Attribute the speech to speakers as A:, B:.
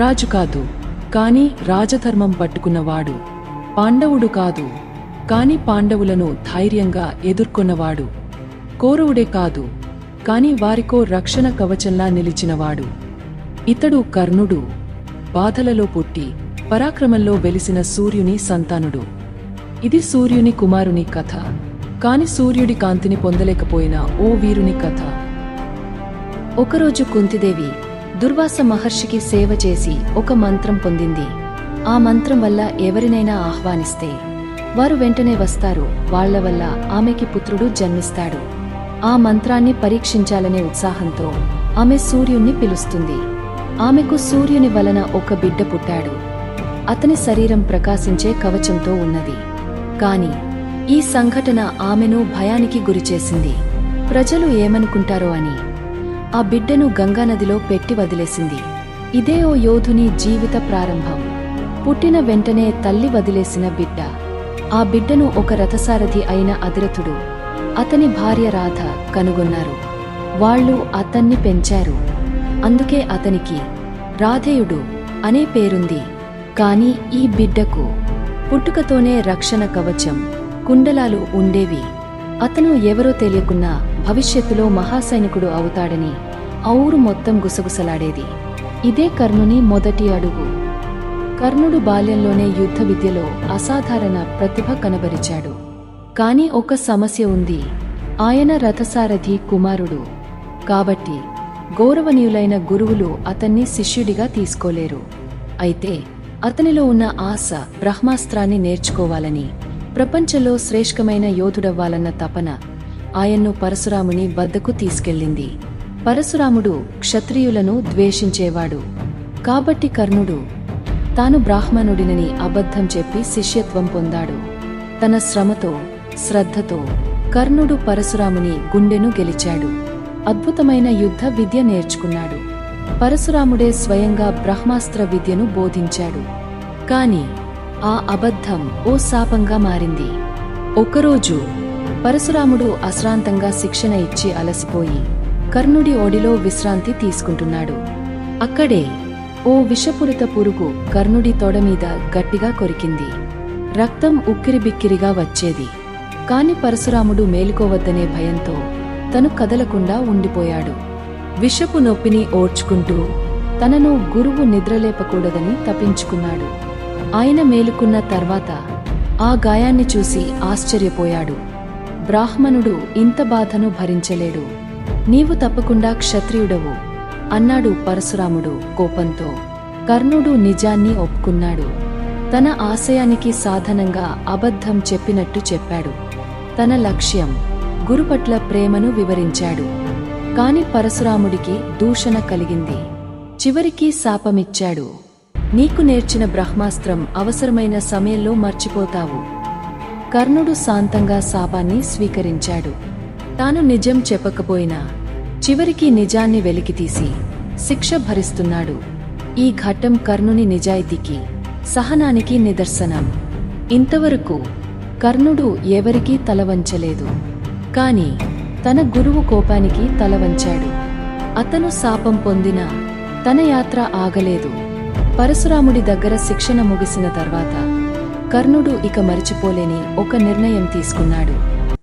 A: రాజు కాదు కాని రాజధర్మం పట్టుకున్నవాడు పాండవుడు కాదు కాని పాండవులను ధైర్యంగా ఎదుర్కొన్నవాడు కౌరవుడే కాదు కాని వారికో రక్షణ కవచంలా నిలిచినవాడు ఇతడు కర్ణుడు బాధలలో పుట్టి పరాక్రమంలో వెలిసిన సూర్యుని సంతానుడు. ఇది సూర్యుని కుమారుని కథ కాని సూర్యుడి కాంతిని పొందలేకపోయిన ఓ వీరుని కథ.
B: ఒకరోజు కుంతిదేవి దుర్వాస మహర్షికి సేవ చేసి ఒక మంత్రం పొందింది. ఆ మంత్రం వల్ల ఎవరినైనా ఆహ్వానిస్తే వారు వెంటనే వస్తారు. వాళ్ళ వల్ల ఆమెకి పుత్రుడు జన్మిస్తాడు. ఆ మంత్రాన్ని పరీక్షించాలనే ఉత్సాహంతో ఆమె సూర్యుణ్ణి పిలుస్తుంది. ఆమెకు సూర్యుని వలన ఒక బిడ్డ పుట్టాడు. అతని శరీరం ప్రకాశించే కవచంతో ఉన్నది. కాని ఈ సంఘటన ఆమెను భయానికి గురిచేసింది. ప్రజలు ఏమనుకుంటారో అని ఆ బిడ్డను గంగానదిలో పెట్టి వదిలేసింది. ఇదే ఓ యోధుని జీవిత ప్రారంభం. పుట్టిన వెంటనే తల్లి వదిలేసిన బిడ్డ. ఆ బిడ్డను ఒక రథసారథి అయిన అధిరథుడు అతని భార్య రాధ కనుగొన్నారు. వాళ్ళు అతన్ని పెంచారు. అందుకే అతనికి రాధేయుడు అనే పేరుంది. కాని ఈ బిడ్డకు పుట్టుకతోనే రక్షణ కవచం కుండలాలు ఉండేవి. అతను ఎవరో తెలియకున్నా భవిష్యత్తులో మహాసైనికుడు అవుతాడని ఔరు మొత్తం గుసగుసలాడేది. ఇదే కర్ణుని మొదటి అడుగు. కర్ణుడు బాల్యంలోనే యుద్ధ విద్యలో అసాధారణ ప్రతిభ కనబరిచాడు. కాని ఒక సమస్య ఉంది. ఆయన రథసారథి కుమారుడు. కాబట్టి గౌరవనీయులైన గురువులు అతన్ని శిష్యుడిగా తీసుకోలేరు. అయితే అతనిలో ఉన్న ఆశ బ్రహ్మాస్త్రాన్ని నేర్చుకోవాలని ప్రపంచంలో శ్రేష్ఠమైన యోధుడవ్వాలన్న తపన ఆయన్ను పరశురాముని వద్దకు తీసుకెళ్ళింది. పరశురాముడు క్షత్రియులను ద్వేషించేవాడు. కాబట్టి కర్ణుడు తాను బ్రాహ్మణుడినని అబద్ధం చెప్పి శిష్యత్వం పొందాడు. తన శ్రమతో శ్రద్ధతో కర్ణుడు పరశురాముని గుండెను గెలిచాడు. అద్భుతమైన యుద్ధ విద్య నేర్చుకున్నాడు. పరశురాముడే స్వయంగా బ్రహ్మాస్త్ర విద్యను బోధించాడు. కాని ఆ అబద్ధం ఓ శాపంగా మారింది. ఒకరోజు పరశురాముడు అశ్రాంతంగా శిక్షణ ఇచ్చి అలసిపోయి కర్ణుడి ఒడిలో విశ్రాంతి తీసుకుంటున్నాడు. అక్కడే ఓ విషపురిత పురుగు కర్ణుడి తొడ మీద గట్టిగా కొరికింది. రక్తం ఉక్కిరిబిక్కిరిగా వచ్చేది. కాని పరశురాముడు మేలుకోవద్దనే భయంతో తను కదలకుండా ఉండిపోయాడు. విషపు నొప్పిని ఓడ్చుకుంటూ తనను గురువు నిద్రలేపకూడదని తప్పించుకున్నాడు ఆయన మేలుకున్న తర్వాత ఆ గాయాన్ని చూసి ఆశ్చర్యపోయాడు. బ్రాహ్మణుడు ఇంత బాధను భరించలేడు. నీవు తప్పకుండా క్షత్రియుడవు. అన్నాడు పరశురాముడు కోపంతో. కర్ణుడు నిజాన్ని ఒప్పుకున్నాడు. తన ఆశయానికి సాధనంగా అబద్ధం చెప్పినట్టు చెప్పాడు. తన లక్ష్యం గురుపట్ల ప్రేమను వివరించాడు. కాని పరశురాముడికి దూషణ కలిగింది. చివరికి శాపమిచ్చాడు. నీకు నేర్చిన బ్రహ్మాస్త్రం అవసరమైన సమయంలో మర్చిపోతావు. కర్ణుడు శాంతంగా శాపాన్ని స్వీకరించాడు. తాను నిజం చెప్పకపోయినా చివరికి నిజాన్ని వెలికితీసి శిక్ష భరిస్తున్నాడు. ఈ ఘట్టం కర్ణుని నిజాయితీకి సహనానికి నిదర్శనం. ఇంతవరకు కర్ణుడు ఎవరికీ తలవంచలేదు. కాని తన గురువు కోపానికి తలవంచాడు. అతను శాపం పొందిన తన యాత్ర ఆగలేదు. పరశురాముడి దగ్గర శిక్షణ ముగిసిన తర్వాత కర్ణుడు ఇక మరిచిపోలేని ఒక నిర్ణయం తీసుకున్నాడు.